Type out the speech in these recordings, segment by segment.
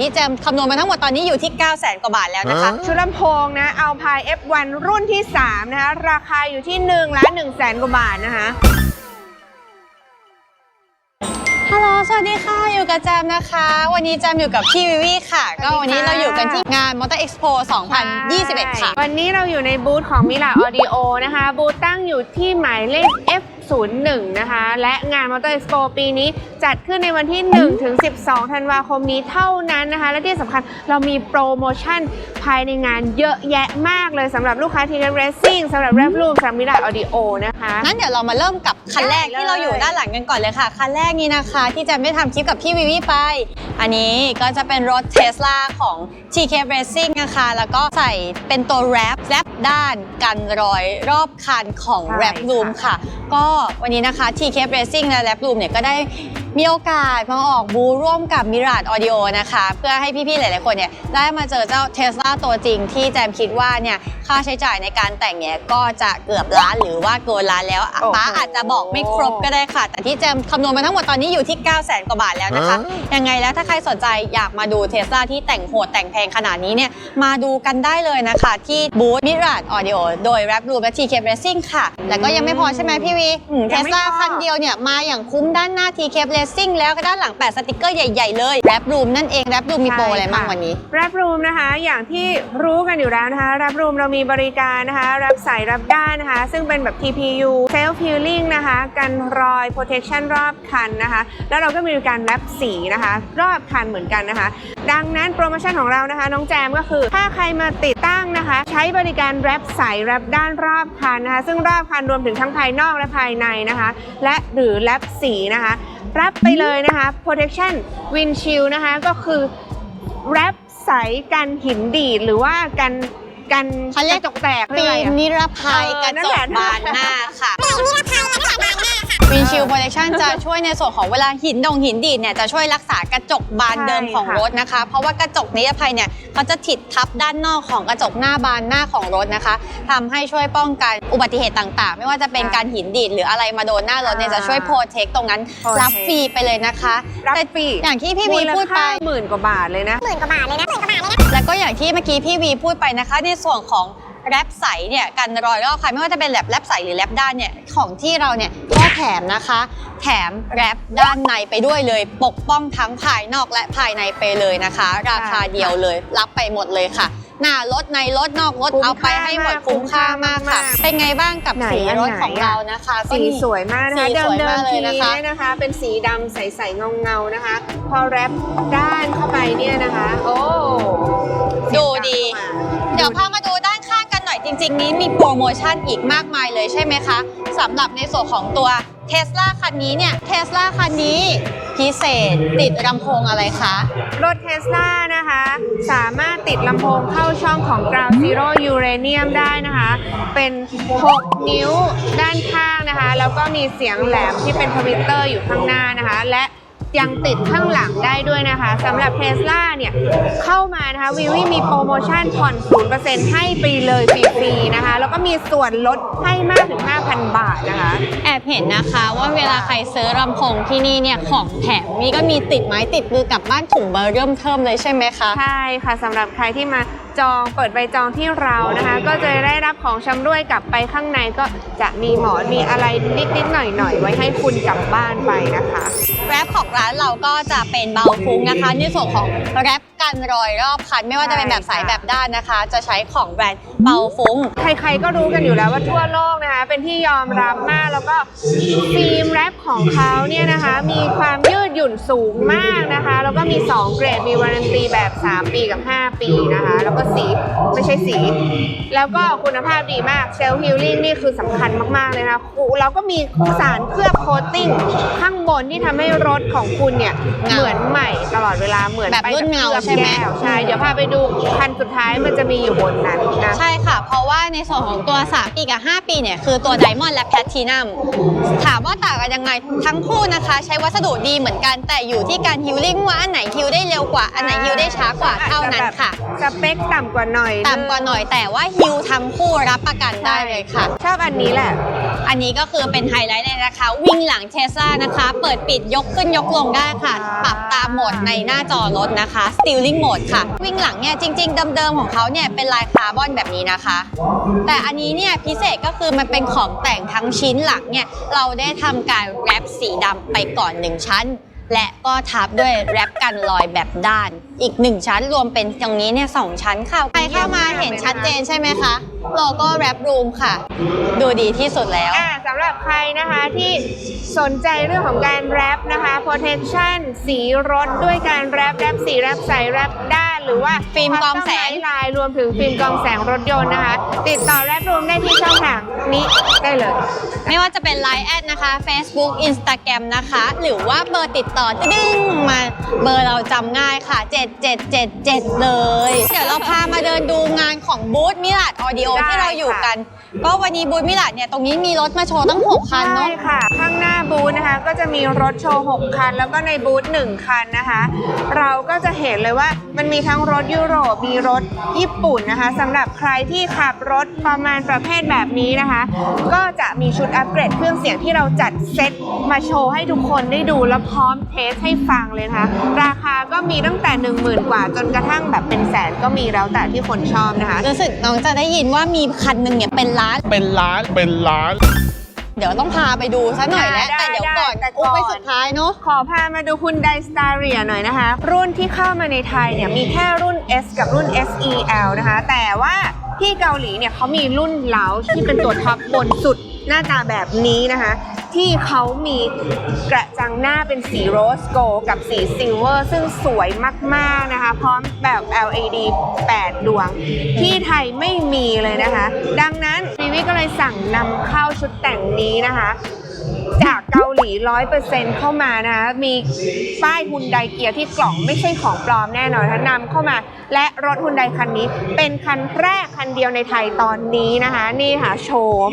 ที่แจมคำนวณมาทั้งหมดตอนนี้อยู่ที่9 0 0 0 0 0กว่าบาทแล้วนะคะ ชุดลำโพงนะเอาพาย F1 รุ่นที่ 3 นะคะ ราคาอยู่ที่1ล้าน1แสนกว่าบาทนะคะ ฮัลโหล สวัสดีค่ะ อยู่กับแจมนะคะ วันนี้แจมอยู่กับพี่วิวีค่ะ ก็วันนี้เราอยู่กันที่งาน Motor Expo 2021 ค่ะ วันนี้เราอยู่ในบูธของมิลาออดิโอนะคะ บูธตั้งอยู่ที่หมายเลข F01 นะคะ และงาน Motor Expo ปีนี้จัดขึ้นในวันที่ 1 ถึง 12 ธันวาคมนี้เท่านั้นนะคะ และที่สำคัญเรามีโปรโมชั่นภายในงานเยอะแยะมากเลยสำหรับลูกค้าทีเ r ร c ซิ่งสำหรับ r ร v ลูมสำหรับมิลาออดิโอนะคะ งั้นเดี๋ยวเรามาเริ่มกับคันแรกได้เลย ที่เราอยู่ด้านหลังกันก่อนเลยค่ะ คันแรกนี้นะคะ ที่แจมได้ทำคลิปกับพี่วิวีไป อันนี้ก็จะเป็นรถเทสลาของ TK Racing นะคะ แล้วก็ใส่เป็นตัวแรปแรปด้านกันรอยรอบคันของใช่แรปรูมค่ะค่ะก็วันนี้นะคะ TK Racing และแรปรูมเนี่ยก็ได้มีโอกาสมาออกบูธร่วมกับ Mirage Audio นะคะ เพื่อให้พี่ๆ หลายๆ คนเนี่ยได้มาเจอเจ้าเทสลาตัวจริงที่แจมคิดว่าเนี่ยค่าใช้จ่ายในการแต่งเนี่ยก็จะเกือบล้านหรือว่าเกินล้านแล้วโอ้โห ป้าอาจจะบอกไม่ครบก็ได้ค่ะ แต่ที่แจมคำนวณมาทั้งหมดตอนนี้อยู่ที่ 9 0 0 0 0 0 กว่าบาทแล้วนะคะ ยังไงแล้วถ้าใครสนใจอยากมาดูเทสลาที่แต่งโหดแต่งแพงขนาดนี้เนี่ยมาดูกันได้เลยนะคะ ที่บูธมิราดออดิโอโดย Rap Room และ TK Racing ค่ะ แล้วก็ยังไม่พอใช่ไหมพี่วีเทยังสไม่ลาพอคันเดียวเนี่ยมาอย่างคุ้มด้านหน้า TK Racing แล้วก็ด้านหลังแปะสติกเกอร์ใหญ่ ๆ เลย Rap Room นั่นเอง Rap Room มีโปรอะไรบ้างวันนี้แรปรูมนะคะ อย่างที่รู้กันอยู่แล้วนะคะแรปรูมเรามีบริการนะคะแรปใส่แรปด้านนะคะ ซึ่งเป็นแบบ TPU Self Healing นะคะกันรอย Protection รอบคันนะคะ แล้วเราก็มีการแรปสีนะคะ รอบคันเหมือนกันนะคะ ดังนั้นโปรโมชั่นของเรานะคะ น้องแจมก็คือถ้าใครมาติดตั้งนะคะ ใช้บริการแรปใสแรปด้านรอบคันนะคะ ซึ่งรอบคันรวมถึงทั้งภายนอกและภายในนะคะ และหรือแรปสีนะคะ รับไปเลยนะคะ protection windshield นะคะก็คือแรปใสกันหินดีดหรือว่ากันกันเขาเรียก กระจกแตกฟิเรียกอะไรล์มอะ นิรภัยเออกระนั่จนแหกละ บานหน้าค่ะ วินชิลโปรเทคชันจะช่วยในส่วนของเวลาหินดงหินดีดเนี่ยจะช่วยรักษากระจกบานเดิมของใช่ค่ะรถนะคะ เพราะว่ากระจกนิรภัยเนี่ยเขาจะถิดทับด้านนอกของกระจกหน้าบานหน้าของรถนะคะทำให้ช่วยป้องกันอุบัติเหตุต่างๆ ไม่ว่าจะเป็นการหินดีดหรืออะไรมาโดนหน้ารถเนี่ยจะช่วยโปรเทคตรงนั้น Protect รับฟรีไปเลยนะคะรับแต่ฟรีอย่างที่พี่วีพูดไปหมื่นกว่าบาทเลยนะแล้วก็อย่างที่เมื่อกี้พี่วีพูดไปนะคะ ในส่วนของ แรปใสเนี่ยกันรอยรอบคันไม่ว่าจะเป็นแรปแรปใสหรือแรปด้านเนี่ยของที่เราเนี่ยก็แถมนะคะ แถมแรปด้านในไปด้วยเลย ปกป้องทั้งภายนอกและภายในไปเลยนะคะ ราคาเดียวเลย รับไปหมดเลยค่ะ หน้ารถในรถนอกรถคุ้มเอาไปให้หมดค่ามากคุ้มค่ามากค่ะคุ้มค่ามากเป็นไงบ้างกับไหนสีอันรถไหนของอะ เรานะคะก็สีนี่ สวยมากนะคะสีเดิสมวยเดิมามกเลยทีนะคะ เนี่ยนะคะ เป็นสีดำใสๆเงาเงาๆนะคะ พอแรปด้านเข้าไปเนี่ยนะคะ โอ้ดูดีเสียงเดี๋ยวดังพามาดูด้าน จริง ๆ นี้มีโปรโมชั่นอีกมากมายเลยใช่ไหมคะสำหรับในส่วนของตัวเทสลาคันนี้เนี่ยเทสลาคันนี้พิเศษติดลำโพงอะไรคะ รถเทสลานะคะ สามารถติดลำโพงเข้าช่องของ Ground Zero Uranium ได้นะคะ เป็น 6 นิ้วด้านข้างนะคะ แล้วก็มีเสียงแหลมที่เป็นทวิตเตอร์อยู่ข้างหน้านะคะ และ ยังติดข้างหลังได้ด้วยนะคะสำหรับเทสลาเนี่ยเข้ามานะคะวิวีมีโปรโมชั่นผ่อน 0%ให้ไปเลยฟรีๆนะคะ แล้วก็มีส่วนลดให้มากถึง 5,000 บาทนะคะ แอบเห็นนะคะว่าเวลาใครซื้อลำโพงที่นี่เนี่ยของแถมมีก็มีติดไม้ติดมือกลับบ้านถุงเบอร์เริ่มเทิมเลยใช่ไหมคะ ใช่ค่ะสำหรับใครที่มาจองเปิดใบจองที่เรานะคะ ก็จะได้รับของชำร่วยกลับไปข้างในก็จะมีหมอนมีอะไรนิดๆหน่อยๆ ไว้ให้คุณกลับบ้านไปนะคะแรปของร้านเราก็จะเป็นเบาฟุ้งนะคะในส่วนของแรปกันรอยรอบคัน ไม่ว่าจะเป็นแบบสายแบบด้านนะคะ จะใช้ของแบรนด์เบาฟุ้ง ใครๆก็รู้กันอยู่แล้วว่าทั่วโลกนะคะ เป็นที่ยอมรับมากแล้วก็ฟิล์มแรปของเขาเนี่ยนะคะ มีความยืดหยุ่นสูงมากนะคะ แล้วก็มี 2 เกรดมีวารันตีแบบ 3 ปีกับ 5 ปีนะคะ แล้วก็สีไม่ใช่สี แล้วก็คุณภาพดีมากเซลล์ฮิลลิ่งนี่คือสำคัญมากๆเลยนะคะแล้วก็มีสารเคลือบโคตติ้งข้างบนที่ทำให้รถของคุณเนี่ยเงาเหมือนใหม่ตลอดเวลาเหมือนแบบไปรุ่นเงาคลือบใช่ไหม แก้วใช่ เดี๋ยวพาไปดูคันสุดท้ายมันจะมีอยู่บนนั้นนะ ใช่ค่ะ เพราะว่าในส่วนของตัว 3 ปีกับ 5 ปีเนี่ย คือตัว Diamond และ Platinum ถามว่าต่างกันยังไง ทั้งคู่นะคะ ใช้วัสดุดีเหมือนกัน แต่อยู่ที่การฮิลลิ่งว่าอันไหนฮิลได้เร็วกว่า อันไหนฮิลได้ช้ากว่าเท่านั้นค่ะ สเปคต่ำกว่าหน่อยต่ำกว่าหน่อยแต่ว่าฮิลทั้งคู่รับประกันได้เลยค่ะ ชอบอันนี้แหละ อันนี้ก็คือเป็นไฮไลท์เลยนะคะ วิ่งหลังเทสลานะคะ เปิดปิดยกขึ้นยกลงได้ค่ะ ปรับตามโหมดในหน้าจอรถนะคะ Steering Mode ค่ะ วิ่งหลังเนี่ยจริง ๆ เดิมๆของเขาเนี่ยเป็นลายคาร์บอนแบบนี้นะคะ แต่อันนี้เนี่ยพิเศษก็คือมันเป็นของแต่งทั้งชิ้นหลังเนี่ยเราได้ทำการแรปสีดำไปก่อนหนึ่งชั้น และก็ทับด้วยแรปกันรอยแบบด้าน อีกหนึ่งชั้นรวมเป็นตรงนี้เนี่ยสองชั้นค่ะใครเข้ามาเห็นชัดเจนใช่ไหมคะโลโก้แรปรูมค่ะ ดูดีที่สุดแล้ว อ่าสำหรับใครนะคะที่สนใจเรื่องของการแรปนะคะ protection สีรถด้วยการแรปแรปสีแรปใสแรปด้าน หรือว่าฟิล์มกรองแสงลายรวมถึงฟิล์มกรองแสงรถยนต์นะคะ ติดต่อแรปรูมได้ที่ช่องทางนี้ได้เลย ไม่ว่าจะเป็น Line แอดนะคะ Facebook Instagram นะคะ หรือว่าเบอร์ติดต่อดึงมาเบอร์เราจำง่ายค่ะ 7777 เลย เดี๋ยวเราพามาเดินดูงานของบูธมิลาดออดิโอได้ที่เราอยู่ค่ะ กัน ก็วันนี้บูธมิลาดเนี่ย ตรงนี้มีรถมาโชว์ตั้ง 6 คันใช่เนาะค่ะข้างหน้า บูธนะคะก็จะมีรถโชว์ 6 คัน แล้วก็ในบูธ1คันนะคะ เราก็จะเห็นเลยว่ามันมีทั้งรถยุโรปมีรถญี่ปุ่นนะคะสำหรับใครที่ขับรถประมาณประเภทแบบนี้นะคะ ก็จะมีชุดอัปเกรดเครื่องเสียงที่เราจัดเซตมาโชว์ให้ทุกคนได้ดูแล้วพร้อมเทสให้ฟังเลยนะคะ ราคาก็มีตั้งแต่ 1 0,000 กว่าจนกระทั่งแบบเป็นแสนก็มีแล้วแต่ที่คนชอบนะคะ รู้สึกน้องจะได้ยินว่ามีคันหนึ่งเนี่ยเป็นล้าน เป็นล้าน เป็นล้าน เดี๋ยวต้องพาไปดูซะหน่อยแล้วได้แต่เดี๋ยวได้ก่อนแต่ก่อุ๊อนบไปสุดท้ายเนาะขอพามาดูคุณไดสตาเรียหน่อยนะคะ รุ่นที่เข้ามาในไทยเนี่ยมีแค่รุ่น S กับรุ่น SEL นะคะ แต่ว่าที่เกาหลีเนี่ยเขามีรุ่นเลาที่เป็นตัวท็อปบนสุดหน้าตาแบบนี้นะคะ ที่เขามีกระจังหน้าเป็นสีโรสโกกับสีซิลเวอร์ ซึ่งสวยมากๆนะคะ พร้อมแบบ LED 8 ดวง ที่ไทยไม่มีเลยนะคะ ดังนั้น วีวิก็เลยสั่งนำเข้าชุดแต่งนี้นะคะ จากเกาหลีร้อยเปอร์เซ็นเข้ามานะคะมีป้ายฮุนไดเกียร์ที่กล่องไม่ใช่ของปลอมแน่นอนนะนำเข้ามา และรถฮุนไดคันนี้ เป็นคันแรกคันเดียวในไทยตอนนี้นะคะ นี่ค่ะโฉม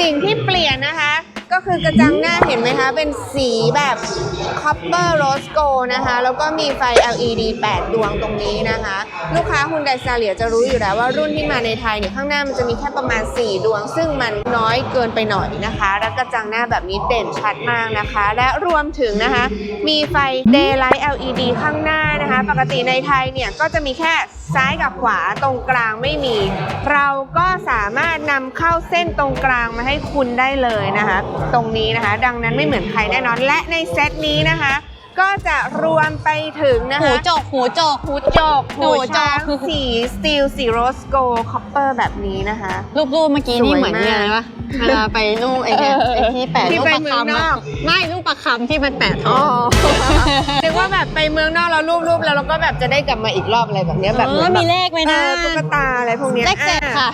สิ่งที่เปลี่ยนนะคะ ก็คือกระจังหน้าเห็นไหมคะ เป็นสีแบบ copper rose gold นะคะ แล้วก็มีไฟ LED 8 ดวงตรงนี้นะคะ ลูกค้าฮุนไดซาเลียจะรู้อยู่แล้วว่ารุ่นที่มาในไทยเนี่ยข้างหน้ามันจะมีแค่ประมาณ 4 ดวง ซึ่งมันน้อยเกินไปหน่อยนะคะ และกระจังหน้าแบบนี้เด่นชัดมากนะคะ และรวมถึงนะคะ มีไฟ daylight LED ข้างหน้านะคะ ปกติในไทยเนี่ยก็จะมีแค่ ซ้ายกับขวาตรงกลางไม่มี เราก็สามารถนำเข้าเส้นตรงกลางมาให้คุณได้เลยนะคะ ตรงนี้นะคะ ดังนั้นไม่เหมือนใครแน่นอนและในเซตนี้นะคะ ก็จะรวมไปถึงนะหูคะ จกหูจก หูจกหูหูจช้าก งสีสตีลสีโรสโกคอปเปอร์แบบนี้นะคะ รูปๆเมื่อกี้นี่สวยเหมือนเนี่ยมากอะไรวะเวลาไปนู่นไอ้เนี่ยไอ้ที่แปะที่รูปไปประเมืองนคำออะกไม่รูปประคำที่มันแปะท้อ๋ออง นึกว่าแบบไปเมืองนอกแล้วรูปๆแล้วเราก็แบบจะได้กลับมาอีกรอบอะไรแบบเนี้ยแบบเอหมือนแบบมีเลขไหมนะ เออตุ๊กตาอะไรพวกเนี้ยเลขเจ็ดอ่า ค่ะ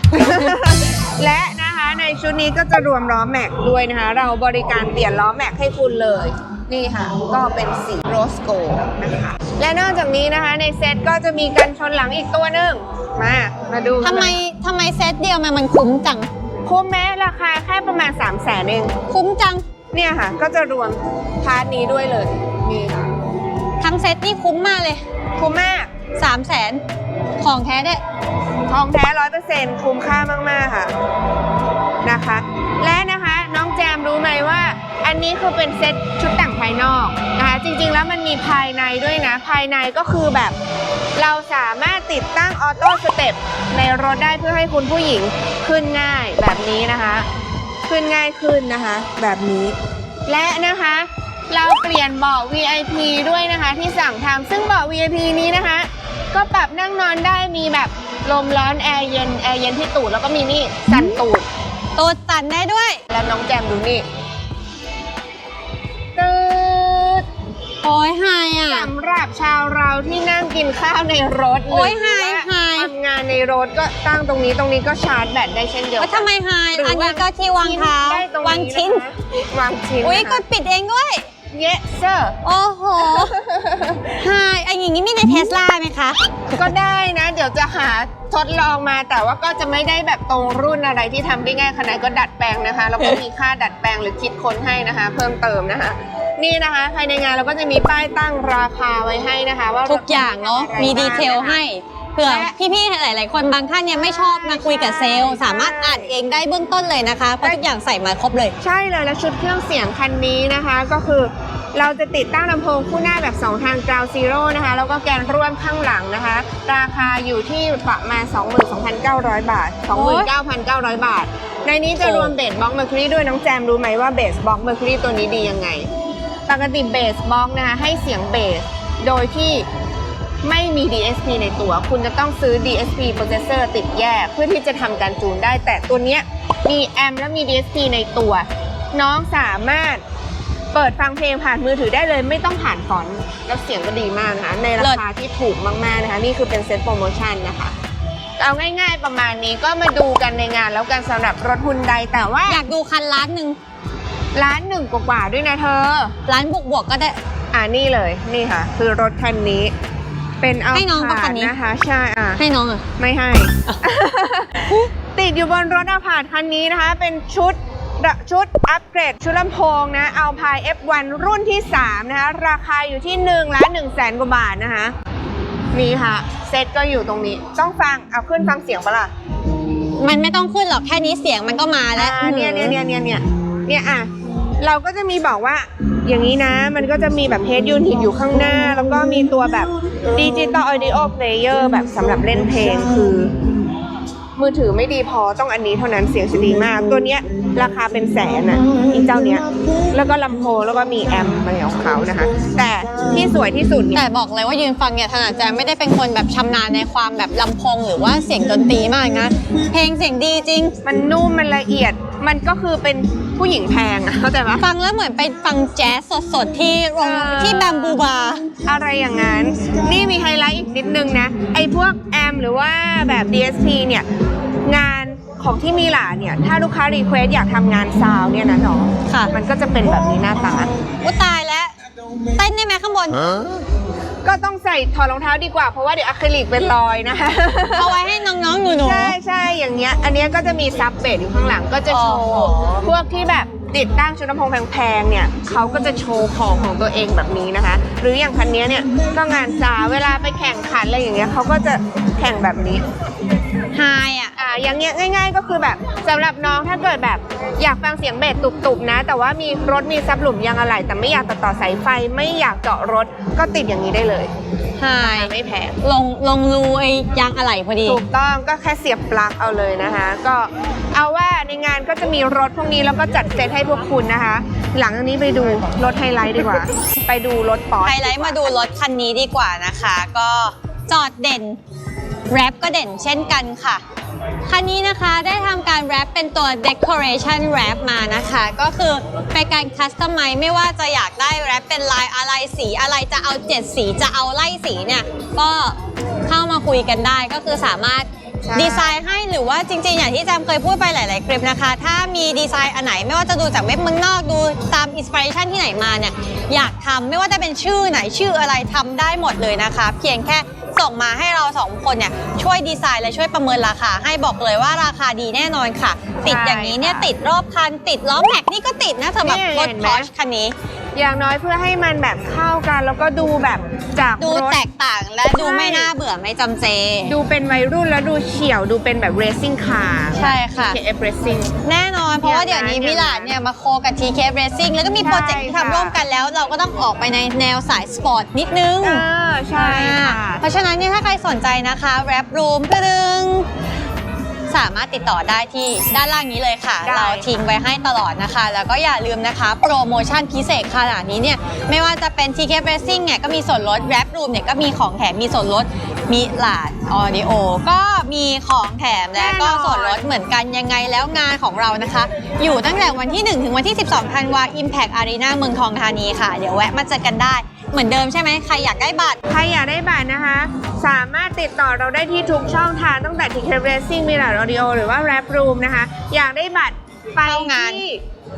และนะคะในชุดนี้ก็จะรวมล้อแม็กด้วยนะคะ เราบริการเปลี่ยนล้อแม็กให้คุณเลย นี่ค่ะ ก็เป็นสีโรสโกนะคะ และนอกจากนี้นะคะในเซตก็จะมีกันชนหลังอีกตัวหนึ่งมา มาดูกันทำไมเลยทำไมเซตเดียวมันมันคุ้มจัง คุ้มแม้ราคาแค่ประมาณ 3 0 0แสนเอง คุ้มจัง เนี่ยค่ะ ก็จะรวมพาร์ทนี้ด้วยเลยนี่ค่ะทั้งเซตนี่คุ้มมากเลย คุ้มมาก3 0 0แสนของแท้ได้วยทองแท้ร้อยเปอร์เซ็นต์คุ้มค่ามาก ๆ ค่ะนะคะ และนะคะน้องแจมรู้ไหมว่า อันนี้คือเป็นเซ็ตชุดแต่งภายนอกนะคะจริงๆแล้วมันมีภายในด้วยนะ ภายในก็คือแบบเราสามารถติดตั้งออโต้สเต็ปในรถได้เพื่อให้คุณผู้หญิงขึ้นง่ายแบบนี้นะคะ ขึ้นง่ายขึ้นนะคะ แบบนี้ และนะคะเราเปลี่ยนเบาะ VIP ด้วยนะคะที่สั่งทำซึ่งเบาะ VIP นี้นะคะ ก็ปรับนั่งนอนได้มีแบบลมร้อนแอร์เย็นแอร์เย็นที่ตูดแล้วก็มีนี่สั่นตูดตัวตันได้ด้วย แล้วน้องแจมดูนี่ โอ้ยไฮอะ สำหรับชาวเราที่นั่งกินข้าวในรถโอ้ยหรือว่าไฮไฮทำงานในรถก็ตั้งตรงนี้ตรงนี้ก็ชาร์จแบตได้เช่นเดียวว่ากัทำไมไฮหรืออันนี้ก็ที่วางเท้าได้ตรงวางชิ้นะคะวางชิ้นอุ้ยนะคะกดปิดเองด้วย yes sir โอ้โหไฮอันอย่างนี้มีในเทสลาไหมคะ ก็ได้นะ เดี๋ยวจะหาทดลองมาแต่ว่าก็จะไม่ได้แบบตรงรุ่นอะไรที่ทำได้ง่ายขนาดก็ดัดแปลงนะคะ แล้วก็มีค่าดัดแปลงหรือคิดค้นให้นะคะ เพิ่มเติมนะคะ นี่นะคะภายในงานเราก็จะมีป้ายตั้งราคาไว้ให้นะคะ ว่าทุกอย่างเนาะรคมีบ้ดีเทลนะคะให้ผื่อและพี่ๆหลาย ๆ คนบางท่านเนี่ยไม่ชอบมาคุยกับเซลล์สามารถอ่านเองได้เบื้องต้นเลยนะคะเพราะทุกอย่างใส่มาครบเลย ใช่เลยแล้วชุดเครื่องเสียงคันนี้นะคะ ก็คือเราจะติดตั้งลำโพงคู่หน้าแบบ 2 ทาง ground zero นะคะแล้วก็แกนร่วมข้างหลังนะคะ ราคาอยู่ที่ประมาณ 22,900 บาท 29,900 บาท ในนี้จะโอ้รวมเบสบ็อกเมอร์คิวรีด้วยน้องแจมรู้ไหมว่าเบสบ็อกเมอร์คิวรีตัวนี้ดียังไง ปกติเบสบล็อกนะคะให้เสียงเบส โดยที่ไม่มี DSP ในตัว คุณจะต้องซื้อ DSP processor ติดแยก เพื่อที่จะทำการจูนได้ แต่ตัวเนี้ยมีแอมและมี DSP ในตัว น้องสามารถเปิดฟังเพลงผ่านมือถือได้เลยไม่ต้องผ่านฟอนต์แล้วเสียงก็ดีมากนะคะในราคาที่ถูกมากๆนะคะ นี่คือเป็นเซ็ตโปรโมชั่นนะคะเอาง่ายๆประมาณนี้ก็มาดูกันในงานแล้วกันสำหรับรถฮุนไดแต่ว่าอยากดูคันล้านหนึ่ง ร้านหนึ่งกว่าๆด้วยนะเธอล้านบวกบวกๆก็ได้ อ่านี่เลย นี่ค่ะ คือรถคันนี้ เป็นเอาให้น้องปะคันนี้ นะคะ ใช่อะ ให้น้องอะ ไม่ให้ ติดอยู่บนรถอาพาธคันนี้นะคะ เป็นชุดชุดอัปเกรด ชุดลำโพงนะเอาพาย F1 รุ่นที่ 3 นะคะ ราคาอยู่ที่1ล้าน1แสนกว่าบาทนะคะ นี่ค่ะ เซตก็อยู่ตรงนี้ ต้องฟัง เอาขึ้นฟังเสียงปะล่ะมันไม่ต้องขึ้นหรอกแค่นี้เสียงมันก็มาแล้วอ่าเนี่ยเนี่ยเนี่ยเนี่ยเนี่ยเนี่ยอะ เราก็จะมีบอกว่าอย่างนี้นะมันก็จะมีแบบเฮดยูนิตอยู่ข้างหน้า แล้วก็มีตัวแบบดิจิตอลออดิโอเพลเยอร์แบบสำหรับเล่นเพลงคือ มือถือไม่ดีพอต้องอันนี้เท่านั้นเสียงจะดีมาก ตัวเนี้ยราคาเป็นแสนอะอีเจ้าเนี้ยแล้วก็ลำโพงแล้วก็มีแอมป์อะไรของเขานะคะ แต่ที่สวยที่สุดเนี่แต่บอกเลยว่ายืนฟังเนี่ยถนัดใจไม่ได้เป็นคนแบบชำนาญในความแบบลำโพงหรือว่าเสียงดนตรีมากนะ เพลงเสียงดีจริง มันนุ่มมันละเอียด มันก็คือเป็นผู้หญิงแพงอะเข้าใจปะ ฟังแล้วเหมือนไปฟังแจ๊สสดๆ ที่โรงเออ ที่แบมบูบาร์อะไรอย่างนั้น นี่มีไฮไลท์อีกนิดนึงนะ ไอ้พวกแอมหรือว่าแบบ DSP เนี่ย งานของที่มีหลาเนี่ย ถ้าลูกค้ารีเควสอยากทำงานซาวน์เนี่ยนะน้องค่ะมันก็จะเป็นแบบนี้หน้าตา อุยตายแล้วเต้นได้ไหมข้างบน ก็ต้องใส่ถอดรองเท้าดีกว่าเพราะว่าเดี๋ยวอะคริลิกเป็นรอยนะคะ เอาไว้ให้น้องๆหนู ใช่ใช่อย่างเงี้ย อันเนี้ยก็จะมีซับเบสอยู่ข้างหลังก็จะโชอ๋ว์อพวกที่แบบติดตั้งชุดลำโพงแพงๆเนี่ยเขาก็จะโชว์ของของตัวเองแบบนี้นะคะ หรืออย่างคันเนี้ยเนี่ยก็งานซาวเวลาไปแข่งขันอะไรอย่างเงี้ยเขาก็จะแข่งแบบนี้ ๆไฮอะ อ่าอย่างเงี้ยง่าย ๆ ก็คือแบบสำหรับน้องถ้าเกิดแบบอยากฟังเสียงเบสตุบๆนะ แต่ว่ามีรถมีซับหลุมยางอะไหล่แต่ไม่อยากตัดต่อสายไฟไม่อยากเจาะรถก็ติดอย่างนี้ได้เลยไฮไม่แพงลงลงรูไอ้ยางอะไหล่พอดีถูกต้องก็แค่เสียบปลั๊กเอาเลยนะคะ ก็เอาว่าในงานก็จะมีรถพวกนี้แล้วก็จัดเซตให้พวกคุณนะคะ หลังจากนี้ไปดูรถไฮไลท์ดีกว่า ไปดูรถปอร์ไฮไลท์มาดูรถคันนี้ดีกว่านะคะ ก็จอดเด่นแรปก็เด่นเช่นกันค่ะ คันนี้นะคะได้ทำการแรปเป็นตัว decoration wrap มานะคะ ก็คือเป็นการคัสตอมไมไม่ว่าจะอยากได้แรปเป็นลายอะไรสีอะไรจะเอาเจ็ดสีจะเอาไล่สีเนี่ย ก็เข้ามาคุยกันได้ก็คือสามารถใช่ดีไซน์ให้หรือว่าจริงๆ อย่างที่แจมเคยพูดไปหลาย ๆ คลิปนะคะ ถ้ามีดีไซน์อันไหนไม่ว่าจะดูจากเว็บเมืองนอกดูตามอินสปิเรชันที่ไหนมาเนี่ยอยากทำไม่ว่าจะเป็นชื่อไหนชื่ออะไรทำได้หมดเลยนะคะ เพียงแค่ ส่งมาให้เราสองคนเนี่ยช่วยดีไซน์และช่วยประเมินราคา ให้บอกเลยว่าราคาดีแน่นอนค่ะ ติดอย่างนี้เนี่ยติดรอบคันติดล้อแม็กนี่ก็ติดนะสำหรับรถพอชคันนี้ อย่างน้อยเพื่อให้มันแบบเข้ากัน แล้วก็ดูแบบจากดูรถ แตกต่างและดูใช่ไม่น่าเบื่อไม่จำเจ ดูเป็นวัยรุ่นแล้วดูเฉียวดูเป็นแบบเรซซิ่งคาร์ใช่ค่ะ KF Racing แน่นอนเพราะว่าอเดี๋ยย่าวงนั้นนี้อย่างนั้นมิลานเนี่ยมาโคกับ TK Racing แล้วก็มีใช่โปรเจกต์ที่ค่ะทำร่วมกันแล้ว เราก็ต้องออกไปในแนวสายสปอร์ตนิดนึง เออใช่ค่ะ เพราะฉะนั้นเนี่ยถ้าใครสนใจนะคะ แรปรูมตึง สามารถติดต่อได้ที่ด้านล่างนี้เลยค่ะ ได้ เราทิ้งไว้ให้ตลอดนะคะ แล้วก็อย่าลืมนะคะ โปรโมชั่นพิเศษขนาดนี้เนี่ย ไม่ว่าจะเป็น TK Racing เนี่ยก็มีส่วนลด Rap Room เนี่ยก็มีของแถมมีส่วนลดมีหลาดออดิโอก็มีของแถมและก็ส่วนลดเหมือนกันยังไงแล้วงานของเรานะคะ อยู่ตั้งแต่วันที่ 1 ถึงวันที่ 12ธันวา Impact Arena เมืองทองธานีค่ะ เดี๋ยวแวะมาเจอกันได้ เหมือนเดิมใช่ไหมใครอยากได้บัตร ใครอยากได้บัตรนะคะ สามารถติดต่อเราได้ที่ทุกช่องทางตั้งแต่ Ticket Racing มีหลาดออดิโอหรือว่า Rap Room นะคะ อยากได้บัตรไปเข้างาน ที่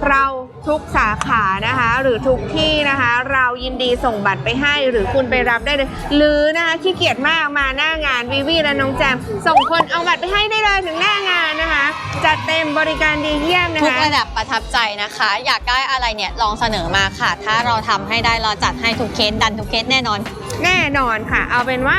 เราทุกสาขานะคะ หรือทุกที่นะคะ เรายินดีส่งบัตรไปให้ หรือคุณไปรับได้เลย หรือนะคะขี้เกียจมากมาหน้างานวิวีและน้องแจมส่งคนเอาบัตรไปให้ได้เลยถึงหน้างานนะคะจัดเต็ม บริการดีเยี่ยมนะทุกคะ ระดับประทับใจนะคะ อยากได้อะไรเนี่ยลองเสนอมาค่ะ ถ้าเราทำให้ได้เราจัดให้ทุกเคสดันทุกเคสแน่นอน แน่นอนค่ะ เอาเป็นว่า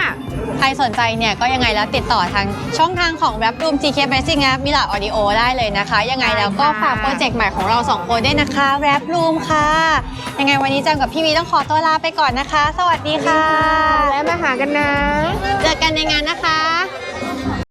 ใครสนใจเนี่ยก็ยังไงแล้วติดต่อทางช่องทางของ Rap Room TK Basic นะมิลาออดิโอได้เลยนะคะ ยังไงแล้วก็ได้ค่ะฝากโปรเจกต์ใหม่ของเราสองคนด้วยนะคะ Rap Room ค่ะ ยังไงวันนี้จังกับพี่วีต้องขอตัวลาไปก่อนนะคะ สวัสดีค่ะ และมาหากันนะ เจอ